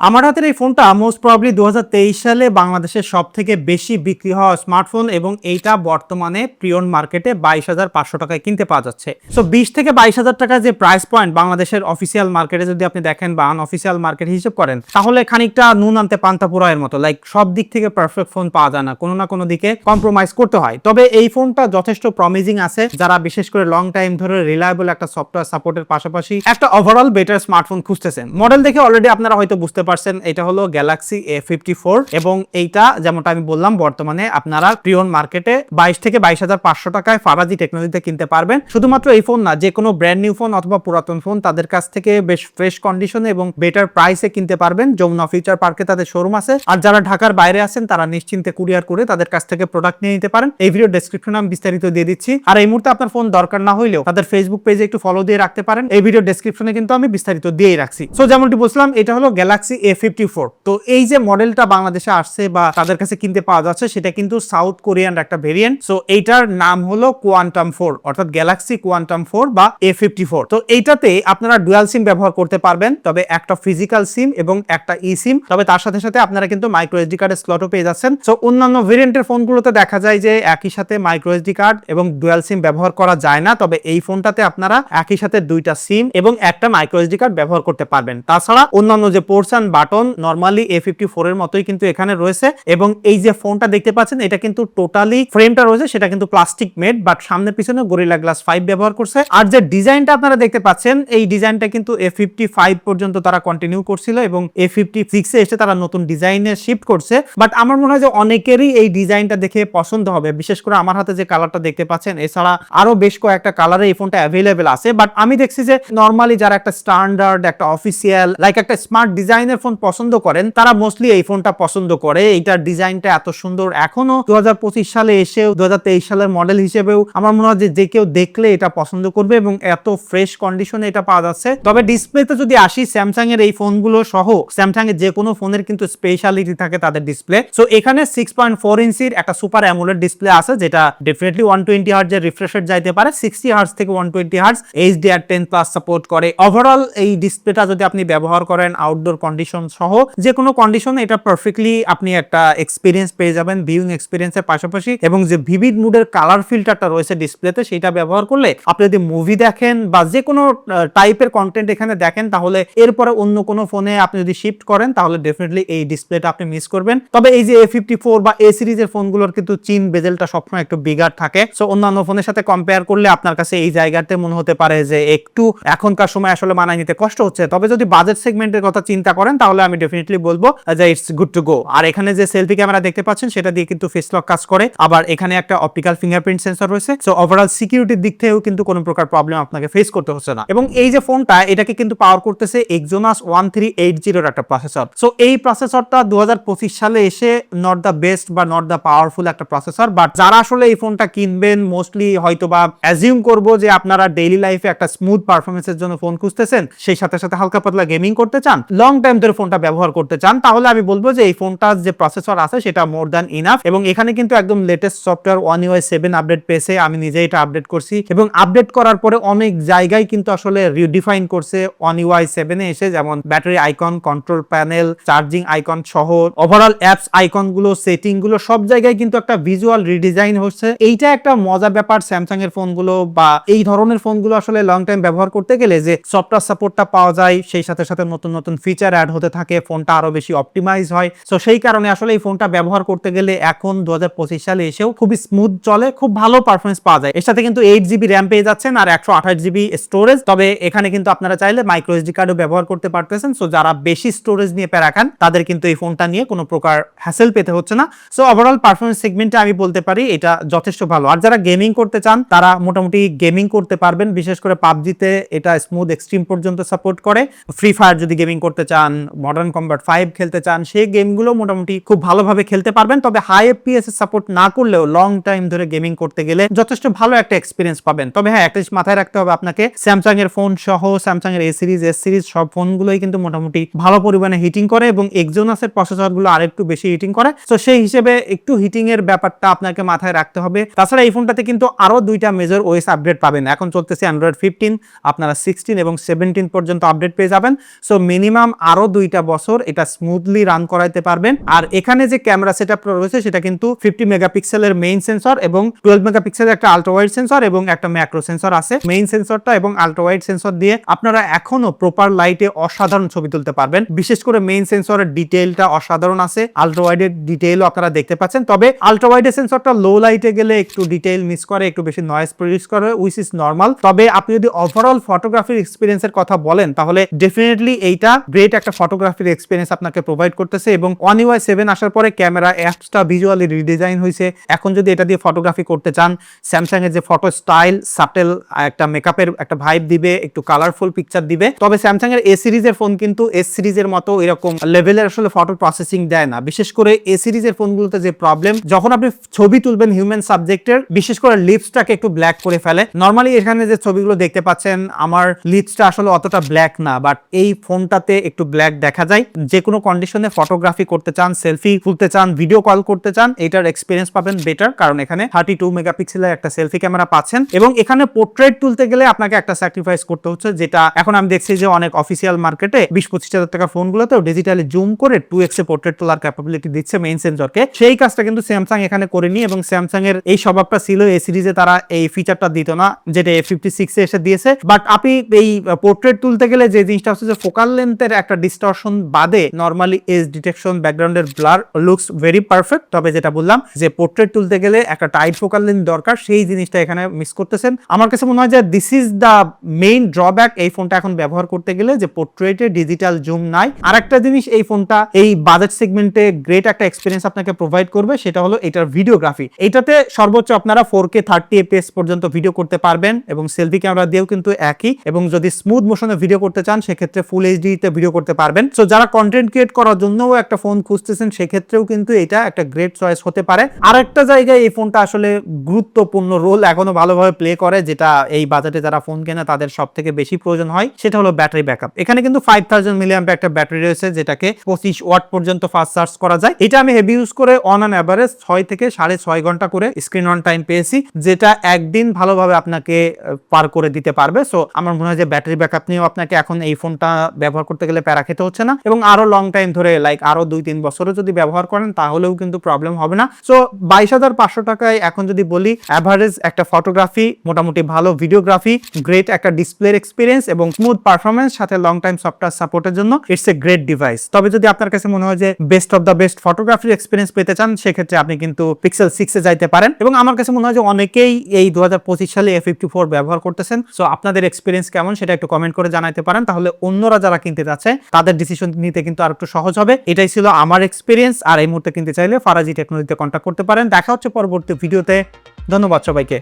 আমার হাতের এই ফোনটা মোস্ট প্রবলি দু হাজার তেইশ সালে বাংলাদেশের সব থেকে বেশি বিক্রি হওয়া স্মার্টফোন এবং এইটা বর্তমানে প্রিয়ন মার্কেটে বাইশ হাজার পাঁচশো টাকায় কিনতে পাওয়া যাচ্ছে। সো বিশ থেকে বাইশ হাজার টাকা যে প্রাইস পয়েন্ট বাংলাদেশের অফিসিয়াল মার্কেটে যদি আপনি দেখেন বা আনঅফিসিয়াল মার্কেট হিসেব করেন, তাহলে খানিকটা নুন আনতে পান্তা পুরায়ের মতো লাইক সব দিক থেকে পারফেক্ট ফোন পাওয়া যায় না, কোনো না কোনো দিকে কম্প্রোমাইজ করতে হয়। তবে এই ফোনটা যথেষ্ট প্রমিজিং আছে, যারা বিশেষ করে লং টাইম ধরে রিলায়েবল একটা সফটওয়্যার সাপোর্টের পাশাপাশি একটা ওভারঅল বেটার স্মার্টফোন খুঁজতেছেন। মডেল দেখে অলরেডি আপনারা হয়তো বুঝতে পারছেন এটা হলো গ্যালাক্সি এ ফিফটি ফোর এবং এইটা যেমনটা আমি বললাম বর্তমানে আপনারা প্রিয়ন মার্কেটে বাইশ থেকে বাইশ হাজার পাঁচশো টাকায় ফারাজি টেকনোলজিতে কিনতে পারবেন। শুধুমাত্র এই ফোন না, যে কোনো ব্র্যান্ড নিউ ফোন অথবা পুরাতন ফোন তাদের কাছ থেকে বেশ ফ্রেশ কন্ডিশনে এবং বেটার প্রাইসে কিনতে পারবেন। যমুনা ফিউচার পার্কে তাদের শোরুম আছে। আর যারা ঢাকার বাইরে আছেন, তারা নিশ্চিন্তে কুরিয়ার করে তাদের কাছ থেকে প্রোডাক্ট নিয়ে নিতে পারেন। এই ভিডিও ডেসক্রিপশনে আমি বিস্তারিত দিয়ে দিচ্ছি। আর এই মুহূর্তে আপনার ফোন দরকার না হইলেও তাদের ফেসবুক পেজে একটু ফলো দিয়ে রাখতে পারেন। এই ভিডিও ডেসক্রিপশনে কিন্তু আমি বিস্তারিত দিয়েই রাখছি। সো যেমনটি বলছিলাম, এটা হলো গ্যালাক্সি এ ফিফটি ফোর তো এই যে মডেলটা বাংলাদেশে আসছে বা তাদের কাছে কিনতে পাওয়া যাচ্ছে, সেটা কিন্তু সাউথ কোরিয়ান একটা ভেরিয়েন্ট সো এইটার নাম হলো কোয়ান্টাম ফোর অর্থাৎ গ্যালাক্সি কোয়ান্টাম ফোর বা এ ফিফটি ফোর তো এইটাতে আপনারা ডুয়াল সিম ব্যবহার করতে পারবেন, তবে একটা ফিজিক্যাল সিম এবং একটা ই সিম তবে তার সাথে সাথে আপনারা কিন্তু মাইক্রো এসডি কার্ডের স্লটও পেয়ে যাচ্ছেন। সো অন্যান্য ভেরিয়েন্টের ফোনগুলোতে দেখা যায় যে একই সাথে মাইক্রো এসডি কার্ড এবং ডুয়াল সিম ব্যবহার করা যায় না, তবে এই ফোনটাতে আপনারা একই সাথে দুইটা সিম এবং একটা মাইক্রো এসডি কার্ড ব্যবহার করতে পারবেন। তাছাড়া অন্যান্য যে portion button normally A fifty four এর মতোই কিন্তু এখানে রয়েছে এবং এই যে ফোনটা দেখতে পাচ্ছেন, এটা কিন্তু টোটালি ফ্রেমটা রয়েছে, সেটা কিন্তু প্লাস্টিক মেড বাট সামনে পিছনে গরিলা গ্লাস ফাইভ ব্যবহার করছে। আর যে ডিজাইনটা আপনারা দেখতে পাচ্ছেন, এই ডিজাইনটা কিন্তু এ ফিফটি ফাইভ পর্যন্ত তারা কন্টিনিউ করছিল এবং এ ফিফটি সিক্সে এসে তারা নতুন ডিজাইনে শিফট করছে। বাট আমার মনে হয় যে অনেকেরই এই ডিজাইনটা দেখে পছন্দ হবে। বিশেষ করে আমার হাতে যে কালারটা দেখতে পাচ্ছেন, এছাড়া আরও বেশ কয়েকটা কালারে এই ফোনটা অ্যাভেলেবেল আছে। বাট আমি দেখছি যে নর্মালি যারা একটা স্ট্যান্ডার্ড একটা অফিসিয়াল লাইক একটা স্মার্ট ডিজাইনের ফোন পছন্দ করেন, তারা মোস্টলি এই ফোনটা পছন্দ করে। এইটার ডিজাইনটা এত সুন্দর এখনও। দুহাজার পঁচিশ সালে এসেও, দুহাজার তেইশ সালের মডেল হিসেবেও আমার মনে হয় যে কেউ দেখলে এটা পছন্দ করবে এবং এত ফ্রেশ কন্ডিশনে এটা পাওয়া যাচ্ছে। তবে ডিসপ্লেতে যদি আসি স্যামসাং এর এই ফোনগুলো সহ স্যামসাং এর যে কোনো ফোনের কিন্তু স্পেশালিটি থাকে তাদের ডিসপ্লে সো এখানে সিক্স পয়েন্ট ফোর ইঞ্চির একটা সুপার অ্যামুলেট ডিসপ্লে আছে, যেটা ডেফিনেটলি ওয়ান টোয়েন্টি হার্জ এর রিফ্রেশ যাইতে পারে। সিক্সটি হার্জ থেকে one twenty hertz HDR ten plus support করে। ওভারঅল এই ডিসপ্লেটা যদি আপনি ব্যবহার করেন আউটডোর কন্ডিশন সহ যে কোনো কন্ডিশনে এটা পারফেক্টলি আপনি একটা এক্সপিরিয়েন্স পেয়ে যাবেন ভিউইং এক্সপিরিয়েন্সের পাশাপাশি এবং যে ভিভিড মুডের কালার ফিল্টারটা রয়েছে ডিসপ্লেতে সেটা ব্যবহার করলে আপনি যদি মুভি দেখেন বা যে কোনো টাইপের কন্টেন্ট এখানে দেখেন, তাহলে এরপরে অন্য কোনো ফোনে আপনি যদি শিফট করেন, তাহলে ডেফিনেটলি এই ডিসপ্লেটা আপনি মিস করবেন। তবে এই যে এ ফিফটি ফোর বা এ সিরিজের ফোনগুলোর কিন্তু চিন বেজেলটা সবসময় একটু বিগার থাকে। সো অন্যান্য ফোনের সাথে কম্পেয়ার করলে আপনার কাছে এই জায়গাতে মনে হতে পারে যে একটু এখনকার সময় আসলে মানায় নিতে কষ্ট হচ্ছে। তবে যদি বাজেট সেগমেন্টের কথা চিন্তা করেন তাহলে আমি ডেফিনেটলি বলব যে ইটস গুড টু গো আর এখানে যে সেলফি ক্যামেরা দেখতে পাচ্ছেন, সেটা দিয়ে কিন্তু ফেস লক কাজ করে। আবার এখানে একটা অপটিক্যাল ফিঙ্গারপ্রিন্ট সেন্সর রয়েছে। সো ওভারঅল সিকিউরিটির দিক থেকেও কিন্তু কোনো প্রকার প্রবলেম আপনাকে ফেস করতে হচ্ছে না। এবং এই যে ফোনটা এটাকে কিন্তু পাওয়ার করতেছে এক্সোনাস ওয়ান থ্রি এইট জিরোর একটা প্রসেসর সো এই প্রসেসরটা দু সালে এসে নট দ্য বেস্ট বা নট দ্য পাওয়ারফুল একটা প্রসেসর বাট যারা আসলে এই ফোনটা কিনবেন মোস্টলি হয়তো বা অ্যাজিউম করব যে আপনারা ডেইলি লাইফে একটা স্মুথ পারফরমেন্সের জন্য ফোন খুঁজতেছেন, সেই সাথে সাথে হালকা পাতলা গেমিং করতে চান লং টাইম ধরে ফোনটা ব্যবহার করতে চান, তাহলে আমি বলব যে এই ফোনটার যে প্রসেসর আছে সেটা মোর দ্যান ইনাফ এবং এখানে কিন্তু একদম latest software one UI seven update পেয়েছে, আমি নিজে এটা আপডেট করছি এবং আপডেট করার পরে অনেক জায়গায় কিন্তু আসলে রিডিফাইন করছে ওয়ান ইউআই সেভেনে এসে, যেমন battery icon control panel charging icon সহ ওভারঅল অ্যাপস আইকনগুলো সেটিংগুলো, সব জায়গায় কিন্তু একটা ভিজুয়াল রিডিজাইন হচ্ছে। এইটা একটা মজা ব্যাপার স্যামসাং এর ফোনগুলো বা এই ধরনের ফোনগুলো আসলে লং টাইম ব্যবহার করতে গেলে যে সফটওয়্যার সাপোর্টটা পাওয়া যায়, সেই সাথে সাথে নতুন নতুন ফিচার অ্যাড হতে থাকে, ফোনটা আরও বেশি অপটিমাইজ হয়। সো সেই কারণে আসলে এই ফোনটা ব্যবহার করতে গেলে এখন দুহাজার পঁচিশ সালে এসেও খুবই স্মুথ চলে, খুব ভালো পারফরমেন্স পাওয়া যায়। এর সাথে কিন্তু এইট জিবি র্যাম পেয়ে যাচ্ছেন আর একশো আঠাশ জিবি স্টোরেজ তবে এখানে কিন্তু আপনারা চাইলে মাইক্রো এসডি কার্ডও ব্যবহার করতে পারতেছেন। সো যারা বেশি স্টোরেজ নিয়ে প্যারা খান, তাদের কিন্তু এই ফোনটা নিয়ে কোনো প্রকার হ্যাসেল পেতে হচ্ছে না। সো ওভারঅল পারফরমেন্স সেগমেন্টে আমি বলতে পারি এটা যথেষ্ট ভালো। আর যারা গেমিং করতে চান, তারা মোটামুটি গেমিং করতে পারবেন। বিশেষ করে পাবজিতে এটা স্মুথ এক্সট্রিম পর্যন্ত সাপোর্ট করে। ফ্রি ফায়ার যদি গেমিং করতে চান মডার্ন কম্বাট ফাইভ খেলতে চান, সেই গেমগুলো মোটামুটি খুব ভালোভাবে খেলতে পারবেন। তবে হাই এফপিএস সাপোর্ট না করলেও লং টাইম ধরে গেমিং করতে গেলে যথেষ্ট ভালো একটা এক্সপিরিয়েন্স পাবেন। তবে হ্যাঁ একটা মাথায় রাখতে হবে আপনাকে স্যামসাং এর ফোন সহ স্যামসাং এর এ সিরিজ এস সিরিজ সব ফোনগুলোই কিন্তু মোটামুটি ভালো পরিমাণে হিটিং করে এবং এক্সোনাসের প্রসেসরগুলো আরেকটু বেশি হিটিং করে। তো সেই হিসেবে একটু হিটিং এর ব্যাপারটা আপনাকে মাথায় রাখতে হবে। তাছাড়া এই ফোনটাতে কিন্তু আরও দুইটা মেজর ওএস আপডেট পাবেন। এখন চলতেছে অ্যান্ড্রয়েড ফিফটিন আপনারা সিক্সটিন এবং সেভেন্টিন পর্যন্ত আপডেট পেয়ে যাবেন। সো মিনিমাম আরও দুইটা বছর এটা স্মুথলি রান করাইতে পারবেন। আর এখানে যে ক্যামেরা সেট আপ রয়েছে, সেটা কিন্তু ফিফটি মেগাপিক্সেলের মেইন সেন্সর এবং টুয়েলভ মেগাপিক্সেলের একটা আল্ট্রাওয়াইড সেন্সর এবং একটা ম্যাক্রো সেন্সর আছে। মেইন সেন্সরটা এবং আল্ট্রাওয়াইড সেন্সর দিয়ে আপনারা এখনও প্রপার লাইটে অসাধারণ ছবি তুলতে পারবেন। বিশেষ করে মেইন সেন্সরের ডিটেইলটা অসাধারণ আছে। আল্ট্রাওয়াইডের ডিটেইলও আপনারা দেখতে পাচ্ছেন। তবে আল্ট্রাওয়াইডের সেন্সরটা লো লাইটে গেলে একটু ডিটেইল মিস করে, একটু বেশি নয়েজ প্রডিউস করে উইচ ইজ নর্মাল তবে আপনি যদি ওভারঅল ফটোগ্রাফির এক্সপিরিয়েন্সের কথা বলেন, তাহলে ডেফিনেটলি এইটা গ্রেট একটা ফটোগ্রাফির এক্সপিরিয়েন্স আপনাকে প্রোভাইড করতেছে এবং ওয়ান ইউআই সেভেন আসার পরে ক্যামেরা অ্যাপসটা ভিজুয়ালি রিডিজাইন হয়েছে এখন যদি এটা দিয়ে ফটোগ্রাফি করতে চান স্যামসাং এর যে ফটো স্টাইল সাটেল একটা মেকআপের একটা ভাইব দিবে, একটু কালারফুল পিকচার দিবে। তবে স্যামসাং এর এ সিরিজের ফোন কিন্তু এস সিরিজের মতো এরকম লেভেলের আসলে ফটো প্রসেসিং দেয় না। বিশেষ করে এ সিরিজের ফোনগুলোতে যে প্রবলেম যখন আপনি ছবি তুলবেন হিউম্যান সাবজেক্টের বিশেষ করে লিপসটাকে একটু ব্ল্যাক করে ফেলে। নর্মালি এখানে যে ছবিগুলো দেখতে পাচ্ছেন, আমার লিপসটা আসলে অতটা ব্ল্যাক না বাট এই ফোনটাতে একটু ব্ল্যাক দেখা যায়। যে কোনো কন্ডিশনে ফটোগ্রাফি করতে চান সেলফি তুলতে চান ভিডিও কল করতে চান, এটার এক্সপিরিয়েন্স পাবেন বেটার কারণ এখানে থার্টি টু মেগাপিক্সেলের একটা সেলফি ক্যামেরা পাচ্ছেন এবং এখানে পোর্ট্রেট তুলতে গেলে আপনাকে একটা স্যাক্রিফাইস করতে হচ্ছে যেটা এখন আমি দেখছি যে অনেক অফিসিয়াল মার্কেটে বিশ পঁচিশ হাজার টাকা ফোনগুলোতেও ডিজিটালি জুম করে টু এক্সে পোর্ট্রেট তোলার ক্যাপাবিলিটি দিচ্ছে মেইন সেন্সরকে সেই কাজটা কিন্তু স্যামসাং এখানে করেনি এবং স্যামসাং এর এই স্বভাবটা ছিল এই সিরিজে তারা এই ফিচারটা দিত না, যেটা এ ফিফটি সিক্সে এসে দিয়েছে। বাট আপনি এই পোর্ট্রেট তুলতে গেলে যে জিনিসটা হচ্ছে যে ফোকাল লেন্থের একটা ডিস্টরশন বাদে নর্মালি এজ ডিটেকশন ব্যাকগ্রাউন্ডের ব্লার লুকস ভেরি পারফেক্ট তবে যেটা বললাম যে পোর্ট্রেট তুলতে গেলে একটা টাইট ফোকাল লেন্থ দরকার, সেই জিনিসটা এখানে মিস করতেছেন। আমার কাছে মনে হয় যে this is the main drawback এই ফোনটা এখন ব্যবহার করতে গেলে, যে পোর্ট্রেটে ডিজিটাল জুম নাই। আর একটা জিনিস, এই ফোনটা এই বাজেট সেগমেন্টে গ্রেট একটা এক্সপিরিয়েন্স আপনাকে প্রোভাইড করবে, সেটা হলো এটার ভিডিওগ্রাফি এটাতে সর্বোচ্চ আপনারা ফোর কে থার্টি এপিএস পর্যন্ত ভিডিও করতে পারবেন এবং সেলফি ক্যামেরা দিয়েও কিন্তু একই। এবং যদি স্মুথ মোশনে ভিডিও করতে চান, সেক্ষেত্রে ফুল এইচডি তে ভিডিও করতে পারবেন। সো যারা কন্টেন্ট ক্রিয়েট করার জন্যও একটা ফোন খুঁজতেছেন, সেক্ষেত্রেও কিন্তু এটা একটা গ্রেট চয়েস হতে পারে। আর একটা জায়গায় এই ফোনটা আসলে গুরুত্বপূর্ণ রোল এখনও ভালোভাবে প্লে করে, যেটা এই বাজেটে যারা ফোন কেনে, তাদের সব থেকে বেশি প্রয়োজন হয়, সেটা হলো ব্যাটারি ব্যাকআপ এখানে কিন্তু ফাইভ থাউজেন্ড মিলিয়াম একটা ব্যাটারি রয়েছে, যেটাকে পঁচিশ ওয়াট পর্যন্ত ফাস্ট চার্জ করা যায়। এটা আমি হেভি ইউজ করে অন অ্যান অ্যাভারেজ ছয় থেকে সাড়ে ছয় ঘণ্টা করে স্ক্রিন অন টাইম পেয়েছি, যেটা একদিন ভালোভাবে আপনাকে পার করে দিতে পারবে। সো আমার মনে হয় যে ব্যাটারি ব্যাকআপ নিয়েও আপনাকে এখন এই ফোনটা ব্যবহার করতে গেলে প্যারা খেতে হচ্ছে না এবং আরও লং টাইম ধরে লাইক আরও দুই, তিন বছরও যদি ব্যবহার করেন, তাহলেও কিন্তু প্রবলেম হবে না। সো বাইশ হাজার পাঁচশো টাকায় এখন যদি বলি অ্যাভারেজ একটা ফটোগ্রাফি মোটামুটি ভালো ভিডিওগ্রাফি গ্রেট একটা ডিসপ্লের এক্সপিরিয়েন্স এবং স্মুথ পারফরমেন্স সাথে লং টাইম সফটওয়্যার সাপোর্টের জন্য ইটস এ গ্রেট ডিভাইস তবে যদি আপনার কাছে মনে হয় যে বেস্ট অফ দ্য বেস্ট ফটোগ্রাফির এক্সপিরিয়েন্স পেতে চান, সেক্ষেত্রে আপনি কিন্তু পিক্সেল সিক্সে যাইতে পারেন। এবং আমার কাছে মনে হয় যে, অনেকেই এই দু হাজার পঁচিশ সালে এ ফিফটি ফোর ব্যবহার করতেছেন। সো আপনাদের এক্সপিরিয়েন্স কেমন সেটা একটু কমেন্ট করে জানাতে পারেন। তাহলে অন্যরা যারা কিনতে যাচ্ছে তাদের ডিসিশন নিতে কিন্তু আর একটু সহজ হবে। এটাই ছিল আমার এক্সপিরিয়েন্স আর এই মুহূর্তে কিনতে চাইলে ফারাজি টেকনোলজিতে কন্ট্যাক্ট করতে পারেন। দেখা হচ্ছে পরবর্তী ভিডিওতে ধন্যবাদ সবাইকে।